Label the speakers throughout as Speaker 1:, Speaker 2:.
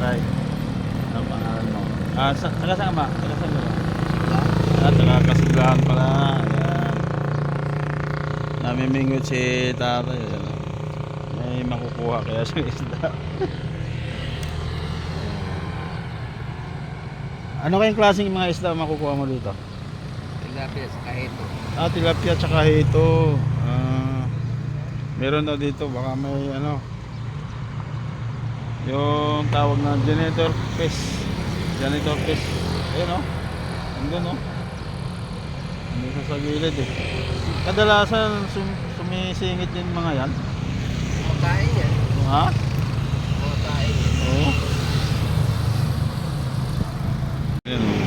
Speaker 1: tay. Ano pangalan mo? Ah, sa, taga saan ba? Taga saan ba? Ah, taga Kasuglahan pala. Ayan. Namimingot si tatay. Ayan. May makukuha kaya sa isda. ano kayong klaseng mga isda makukuha mo dito?
Speaker 2: Tilapia sa kahito.
Speaker 1: Ah, tilapia tsaka hito. Ah, meron daw dito, baka may ano. Yung tawag na janitor fish. Janitor fish. Ayun oh. Andun oh. Hindi sa sa gilid eh. Kadalasan sum sumisingit yung mga yan.
Speaker 2: Kumakain yan.
Speaker 1: Ha?
Speaker 2: Kumakain yan.
Speaker 1: Oo. Ayun oh.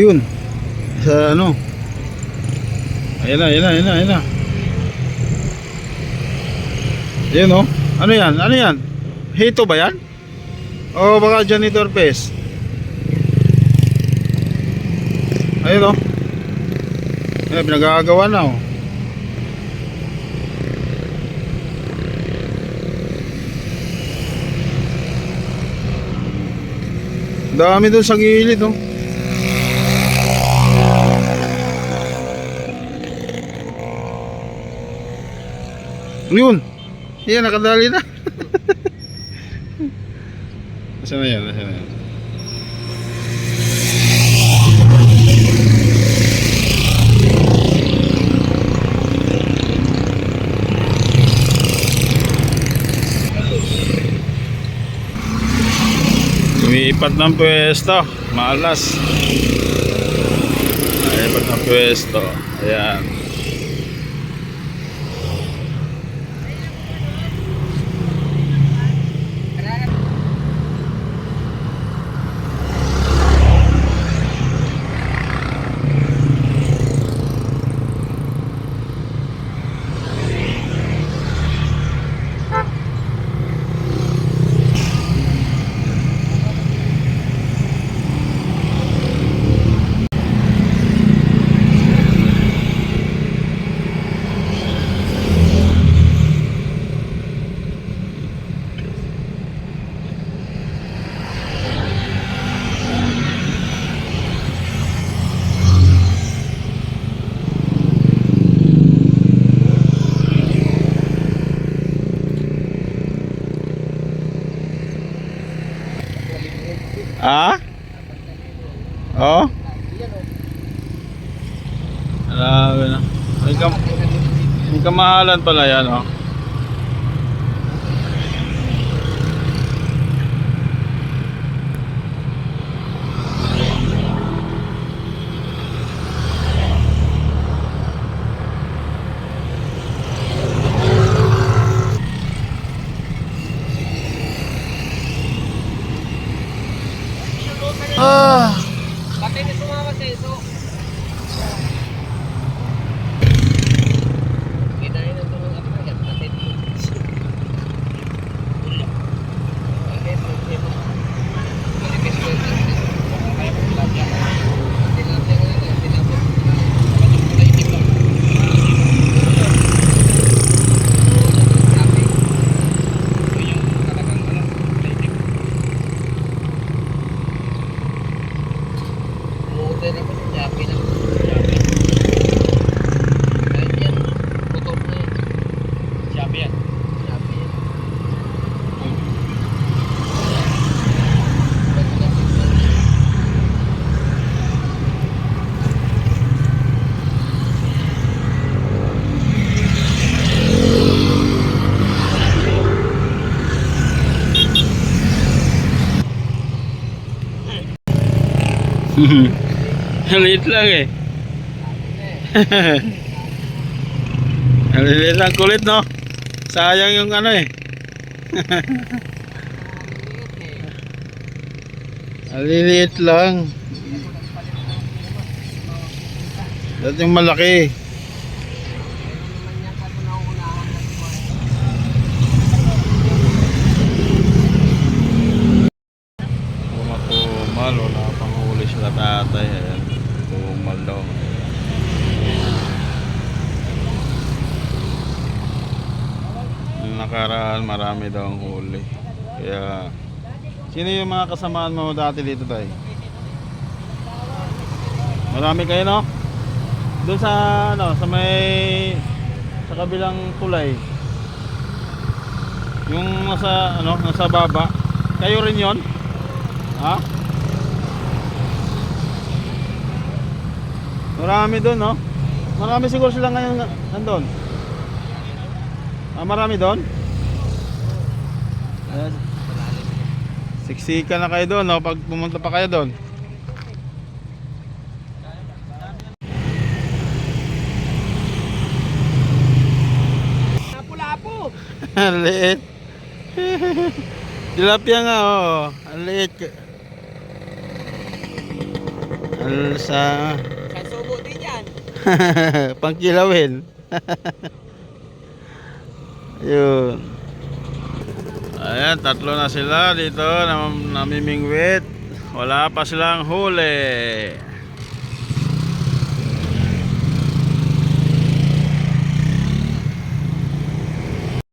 Speaker 1: Yun. Sa ano? Ayan na, ayan na, ayan na, ayan na. Ayan oh. Ano yan? Ano yan? Hito ba yan? O baka janitor pest? Ayun oh. Ayan, pinagagawa na oh. Dami doon sa gilid oh. Yun. Yan, nakadali na. Nasaan na yan? Nasaan na yan? Lumipat ng pwesto. Malas. Lumipat ng pwesto. Ayan. Ah? Oh? Grabe na. May, kam may kamahalan pala yan, oh. Ah!
Speaker 2: Pati ni sumama sa iso. Kinain ng tulong ako agad. Pati ni. Ulo. Pati mo, pati mo. Manipis ko yung tilapia. Kaya mo tilapia. Tilapia nga nga, tilapia. Kapag yung kulay itim lang. Tilapia. Ito yung talagang ano, kulay itim. Umuutin ako sa Shopee ng Shopee. Kahit yan, putok na yan. Shopee yan. Shopee yan.
Speaker 1: Liit lang eh. Ang liit lang kulit no. Sayang yung ano eh. Aliliit lang. Dating malaki. Pumatumal, wala pang huli sila tatay. Ayan, tumal daw. Yung nakaraan, marami daw ang huli. Kaya, sino yung mga kasamaan mo dati dito tay? Marami kayo no? Doon sa ano, sa may sa kabilang tulay. Yung nasa ano, nasa baba. Kayo rin 'yon? Ha? Marami doon, no? Marami siguro sila ngayon nga- nandun. Ah, marami doon? Ayan. Siksika na kayo doon, no? Pag pumunta pa kayo doon.
Speaker 2: Lapo-lapo.
Speaker 1: Ang liit. Tilapia nga, oh. Ang liit. Al sa
Speaker 2: Sa subo din yan.
Speaker 1: pangkilawin. Yun. Ayan, tatlo na sila dito nam namimingwit. Wala pa silang huli.